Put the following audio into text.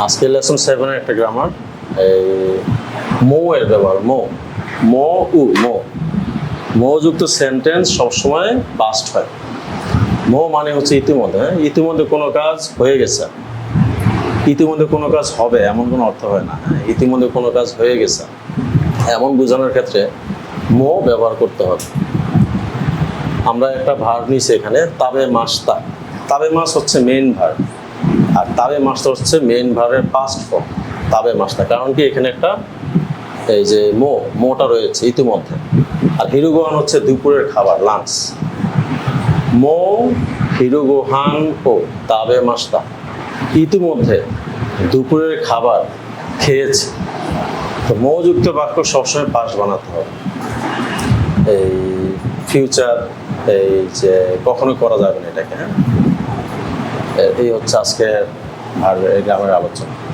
আজকে লেসন সেভেনের একটা গ্রামার এই মো এর ব্যবহার, মো। মো উ, মো। মো যুক্ত সেন্টেন্স সবসময় পাস্ট হয়। মো মানে হচ্ছে ইতিমধ্যে হ্যাঁ? ইতিমধ্যে কোনো কাজ হয়ে গেছে। ইতিমধ্যে কোনো কাজ হবে, এমন কোনো অর্থ হয় না। হ্যাঁ? ইতিমধ্যে কোনো কাজ হয়ে গেছে। এমন বোঝানোর ক্ষেত্রে মো ব্যবহার করতে হবে। আমরা একটা ভার নিছি এখানে, তাবে মাসতা। তাবে মাস হচ্ছে মেইন ভার তাবে মাসটা হচ্ছে মেইন ভারের পাস্ট ফর্ম তাবে মাসটা কারণ কি এখানে একটা এই যে মো, মোটা রয়েছে ইতিমধ্যে। আর হিরুগোহান হচ্ছে দুপুরের খাবার লাঞ্চ মো, হিরুগোহান ও তাবে মাসটা ইতিমধ্যে দুপুরের খাবার খেয়েছে। তো মৌযুক্ত বাক্য সবসময় পাশ বানাতে হবে। এই ফিউচার এই যে কখনো করা যাবে না এটাকে হ্যাঁ? এই হচ্ছে আজকে আর এটা আমার আলোচনা।